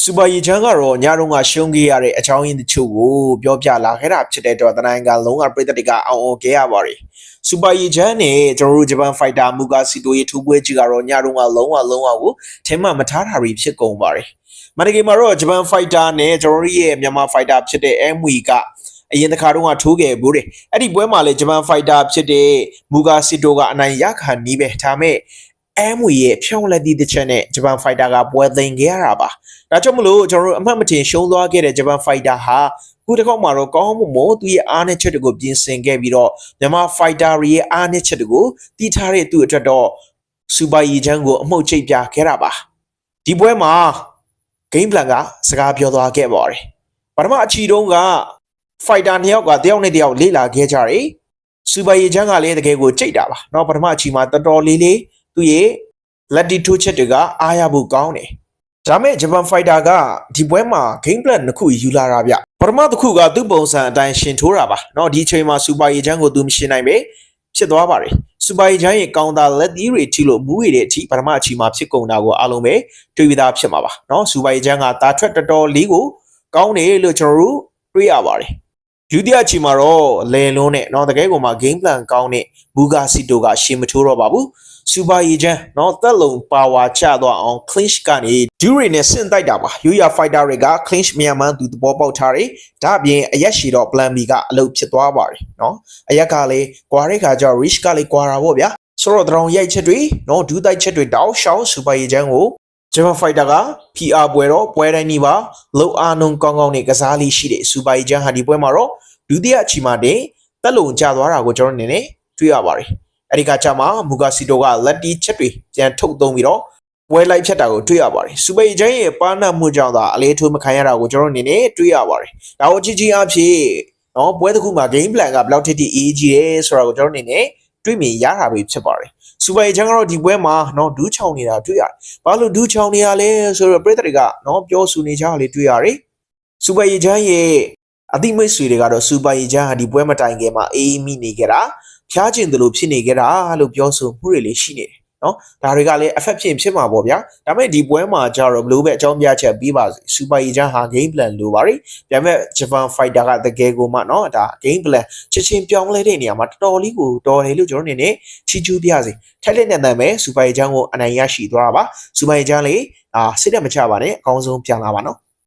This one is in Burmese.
စူပါရီချန်ကတော့ညတုန်းကရှုံးခဲ့ရတဲ့အကြောင်းရင်းတချို့ကိုပြောပြလာခဲ့တာဖြစ်တဲ့အတွက်တနိုင်ကလုံးကပြည်သက်တွေကအောင်အောင်ခဲ့ရပါတယ်စူပါရီချန်နဲ့ကျွန်တော်တို့ဂျပန်ဖိုက်တာမူကာစီတိုရဲ့ထူပွဲကြီးကတော့ညတုန်းကလုံးဝလုံးဝကိုထင်မှမထားတာတွေဖြစ်ကုန်ပါတယ်မန္တလေးမှာတော့ဂျပန်ဖိုက်တာနဲ့ကျွန်တော်တို့ရဲ့မြန်မာဖိုက်တာဖြစ်တဲ့ MW ကအရင်တစ်ခါတုန်းကထိုးခဲ့ဘူးတဲ့အဲ့ဒီပွဲမှာလေဂျပန်ဖိုက်တာဖြစ်တဲ့မူကာစီတိုကအနိုင်ရခံနီးပဲဒါမဲ့ MW ရဲ့ဖြောင်းလက်သည့်တစ်ချက်နဲ့ဂျပန်ဖိုက်တာကပွဲသိမ်းခဲ့ရတာပါ ဒါကြောင့်မလို့ကျွန်တော်တို့အမှတ်မတင်ရှုံးသွားခဲ့တဲ့ဂျပန်ဖိုက်တာဟာခုတစ်ခေါက်မှာတော့ကောင်းမှုမို့သူရဲ့အားနည်းချက်တွေကိုပြင်ဆင်ခဲ့ပြီးတော့မြန်မာဖိုက်တာတွေရဲ့အားနည်းချက်တွေကိုတီးထားတဲ့သူ့အတွက်တော့စူပါရီချန်ကိုအမှုတ်ချိတ်ပြခဲ့တာပါဒီပွဲမှာဂိမ်းပလန်ကစကားပြောသွားခဲ့ပါတယ်ပထမအချီတုံးကဖိုက်တာနှစ်ယောက်ကတယောက်နဲ့တယောက်လေ့လာခဲ့ကြတယ်စူပါရီချန်ကလည်းတကယ်ကိုကြိတ်တာပါเนาะပထမအချီမှာတော်တော်လေးလေး သူ့ရဲ့လက်တီထိုးချက်တွေကအားရဖို့ကောင်းတယ် ဒါမဲ့ဂျပန်ဖိုက်တာကဒီပွဲမှာ game plan တစ်ခုယူလာတာဗျပထမတစ်ခုကသူ့ပုံစံအတိုင်းရှင်ထိုးတာပါเนาะဒီအချိန်မှာစူပါရီချန်ကိုသူမရှင်နိုင်ပဲဖြစ်သွားပါတယ်စူပါရီချန်ရဲ့ကောင်တာလက်သီးတွေထိလို့မူးရတဲ့အထိပထမအချိန်မှာဖြစ်ကုန်တာကိုအားလုံးပဲတွေ့ပြီးသားဖြစ်မှာပါเนาะစူပါရီချန်ကတာထွက်တော်တော်လေးကိုကောင်းတယ်လို့ကျွန်တော်တို့တွေ့ရပါတယ်ဒုတိယအချိန်မှာတော့လေလုံးနဲ့เนาะတကယ်ကိုမှ game plan ကောင်းတဲ့ဘူဂါစီတိုကရှင်မထိုးတော့ပါဘူး စူပါအေဂျင့်နော်သက်လုံပါဝါချသွားအောင် clinch ကနေဒူရီနဲ့ဆင့်တိုက်တာပါ UIA fighter တွေက clinch မြန်မာန်သူသဘောပေါက်ထားတယ်ဒါအပြင်အရက်ရှိတော့ plan B ကအလုပ်ဖြစ်သွားပါတယ်နော်အရက်ကလည်းကွာတဲ့ခါကျတော့ rich ကလည်းကွာတာပေါ့ဗျာဆိုတော့တရောင်ရိုက်ချက်တွေနော်ဒူးတိုက်ချက်တွေတောက်ရှောင်းစူပါအေဂျင့်ကိုဂျမန်ဖိုက်တာက PR ပွဲတော့ပွဲတိုင်းဒီပါလောအာနုံကောင်းကောင်းနဲ့ကစားလေးရှိတဲ့စူပါအေဂျင့်ဟာဒီပွဲမှာတော့ဒုတိယအချီမှာတင်တက်လုံကျသွားတာကိုကျွန်တော်အနေနဲ့တွေ့ရပါတယ် အဲ့ဒီကကြမှာမူဂါစီတိုကလက်တီချက်တွေပြန်ထုတ်သုံးပြီးတော့ပွဲလိုက်ဖြတ်တာကိုတွေ့ရပါတယ်စူပါရီချန်ရဲ့ပါနတ်မှုကြောင့်သာအလေးထိုးမခံရတာကိုကျွန်တော်အနေနဲ့တွေ့ရပါတယ်ဒါကိုကြီးကြီးအဖြစ်နော်ပွဲတစ်ခုမှာ game plan ကဘယ်လောက်ထိထိအေးကြီးတယ်ဆိုတာကိုကျွန်တော်အနေနဲ့တွေ့မြင်ရတာပဲဖြစ်ပါတယ်စူပါရီချန်ကတော့ဒီပွဲမှာနော်ဒူးချောင်နေတာတွေ့ရတယ်ဘာလို့ဒူးချောင်နေရလဲဆိုတော့ပြည်သက်တွေကနော်ပြောဆိုနေကြတာလေးတွေ့ရတယ်စူပါရီချန်ရဲ့အတိမိတ်ဆွေတွေကတော့စူပါရီချန်ဟာဒီပွဲမတိုင်ခင်မှာအေးမိနေကြတာ ဖျားကျင်တယ်လို့ဖြစ်နေကြတာလို့ပြောဆိုမှုတွေလေးရှိနေတယ်နော်ဒါတွေကလည်း effect ဖြစ်ဖြစ်မှာပေါ့ဗျာဒါပေမဲ့ဒီပွဲမှာကျတော့ဘလို့ပဲအကြောင်းပြချက်ပြီးပါစေစူပါရီချန်ဟာ game plan လိုပါရီဒါပေမဲ့ Japan Fighter ကတကယ်ကိုမှနော်ဒါ game plan ချက်ချင်းပြောင်းလဲတဲ့နေရာမှာတော်တော်လေးကိုတော်တယ်လို့ကျွန်တော်အနေနဲ့ချီးကျူးပြစေထိုက်လက်နဲ့တန်ပဲစူပါရီချန်ကိုအနိုင်ရရှိသွားတာပါစူပါရီချန်လေးအာစိတ်တက်မချပါနဲ့အကောင်းဆုံးပြန်လာပါနော်